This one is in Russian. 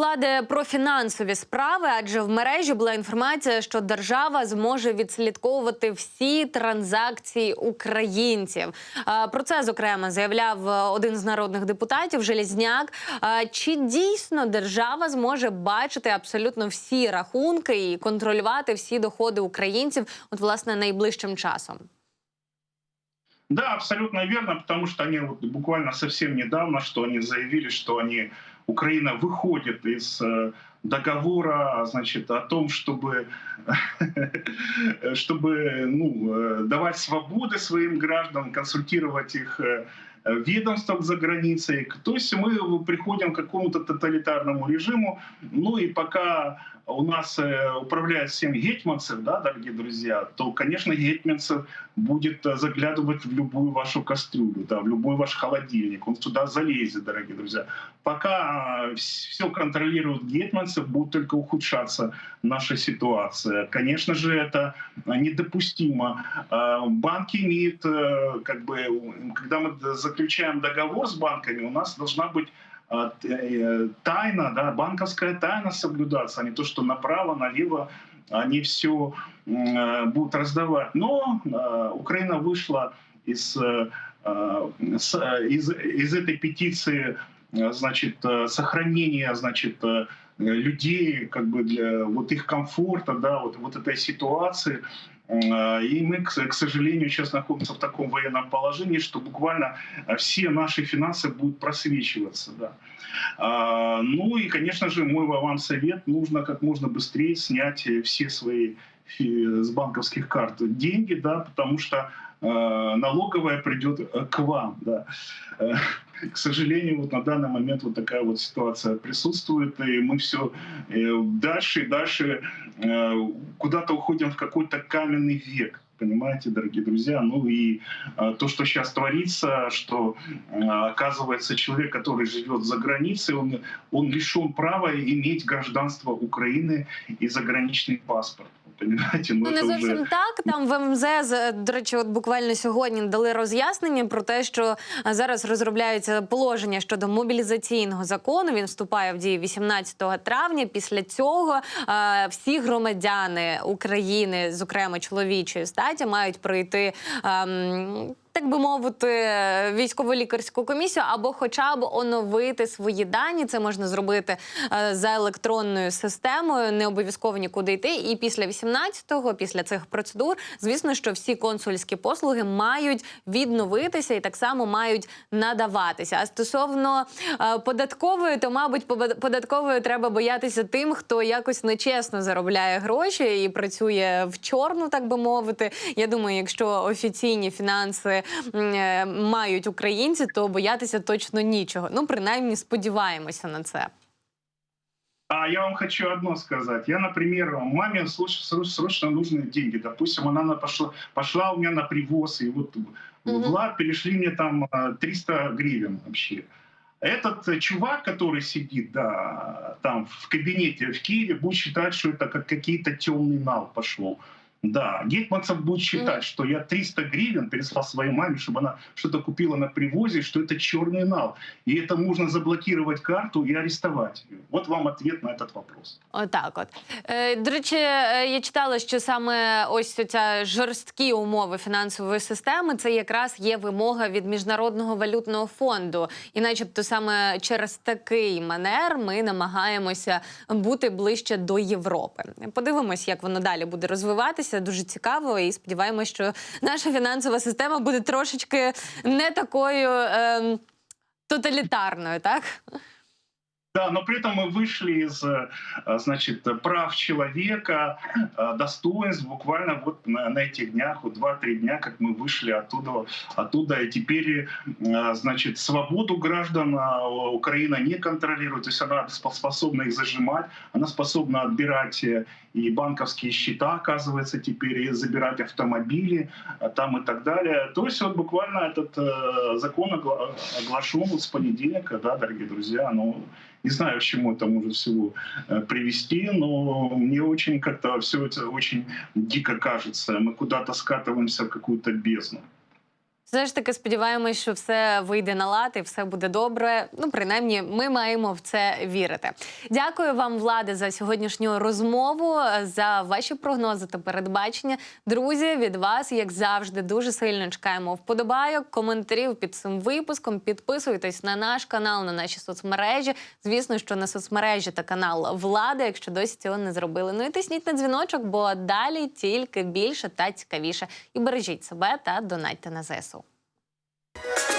влади про фінансові справи, адже в мережі була інформація, що держава зможе відслідковувати всі транзакції українців. Про це зокрема заявляв е, один з народних депутатів Желізняк. Чи дійсно держава зможе бачити абсолютно всі рахунки і контролювати всі доходи українців, от власне найближчим часом? Да, абсолютно верно, потому что они вот буквально совсем недавно, что они заявили, что они Украина выходит из э, договора, значит, о том, чтобы, чтобы ну, э, давать свободы своим гражданам, консультировать их э, ведомствах за границей. То есть мы приходим к какому-то тоталитарному режиму. Ну и пока у нас э, управляет всем гетманцев, да, дорогие друзья, то, конечно, гетманцев будет э, заглядывать в любую вашу кастрюлю, да, в любой ваш холодильник. Он туда залезет, дорогие друзья. Пока все контролируют гетманцев, будет только ухудшаться наша ситуация. Конечно же, это недопустимо. Э, Банки имеют, э, как бы, когда мы заключаем договор с банками, у нас должна быть а, э, тайна, да, банковская тайна соблюдаться, а не то, что направо, налево они все будут раздавать. Но э, Украина вышла из, э, из, из этой петиции значит, сохранения значит, людей, как бы для вот их комфорта, да, вот, вот этой ситуации. И мы, к сожалению, сейчас находимся в таком военном положении, что буквально все наши финансы будут просвечиваться. Да. Ну и, конечно же, мой вам совет, нужно как можно быстрее снять все свои с банковских карт деньги, да, потому что налоговая придет к вам. Да. К сожалению, вот на данный момент вот такая вот ситуация присутствует, и мы все дальше и дальше куда-то уходим в какой-то каменный век понимаете, дорогие друзья. Ну и э, то, что сейчас творится, что э, оказывается человек, который живет за границей, он, он лишен права иметь гражданство Украины и заграничный паспорт. Понимаете? Ну, не зовсім вже... так. Там в МЗС, до речі, от буквально сьогодні дали роз'яснення про те, що зараз розробляється положення щодо мобілізаційного закону. Він вступає в дію 18 травня. Після цього е, всі громадяни України, зокрема чоловічої статі, мають пройти. Так би мовити, військово-лікарську комісію або хоча б оновити свої дані. Це можна зробити е, за електронною системою. Не обов'язково нікуди йти. І після 18-го, після цих процедур, звісно, що всі консульські послуги мають відновитися і так само мають надаватися. А стосовно е, податкової, то мабуть, податковою треба боятися тим, хто якось нечесно заробляє гроші і працює в чорну, так би мовити. Я думаю, якщо офіційні фінанси мають українці, то боятися точно нічого. Ну, принаймні, сподіваємося на це. А я вам хочу одно сказать. Я, например, маме сроч- сроч- срочно нужны деньги. Допустим, она на- пошла, пошла у меня на привоз, и вот Мгм. Влад перешли мне там а, 300 гривен вообще. Этот э, чувак, который сидит да, там в кабинете в Киеве, будет считать, что это как какие-то темный нал пошел. Да, Гетманцев будет считать, Мгм. что я 300 гривен переслал своей маме, чтобы она что-то купила на привозе, что это черный нал. И это можно заблокировать карту и арестовать ее. Вот вам ответ на этот вопрос. Отак, от е, до речі, е, я читала, що саме ось ця жорсткі умови фінансової системи це якраз є вимога від міжнародного валютного фонду, і, начебто, саме через такий манер ми намагаємося бути ближче до Європи. Подивимось, як воно далі буде розвиватися. Дуже цікаво, і сподіваємось, що наша фінансова система буде трошечки не такою. ем, Тоталітарною, так Да, но при этом мы вышли из, э, значит, прав человека, э, достоинств буквально вот на, на этих днях, вот два-три дня, как мы вышли оттуда, оттуда, и теперь, э, значит, свободу граждан Украина не контролирует, то есть она спо- способна их зажимать, она способна отбирать и банковские счета, оказывается, теперь, и забирать автомобили, там и так далее. То есть вот буквально этот закон огла- оглашен с понедельника, да, дорогие друзья, ну, не знаю, к чему это может всего э, привести, но мне очень как-то все это очень дико кажется. Мы куда-то скатываемся в какую-то бездну. Все ж таки сподіваємось, що все вийде на лад і все буде добре. Ну, принаймні, ми маємо в це вірити. Дякую вам, влади, за сьогоднішню розмову, за ваші прогнози та передбачення. Друзі, від вас, як завжди, дуже сильно чекаємо вподобайок, коментарів під цим випуском. Підписуйтесь на наш канал, на наші соцмережі. Звісно, що на соцмережі та канал влади, якщо досі цього не зробили. Ну і тисніть на дзвіночок, бо далі тільки більше та цікавіше. І бережіть себе та донатьте на ЗСУ. you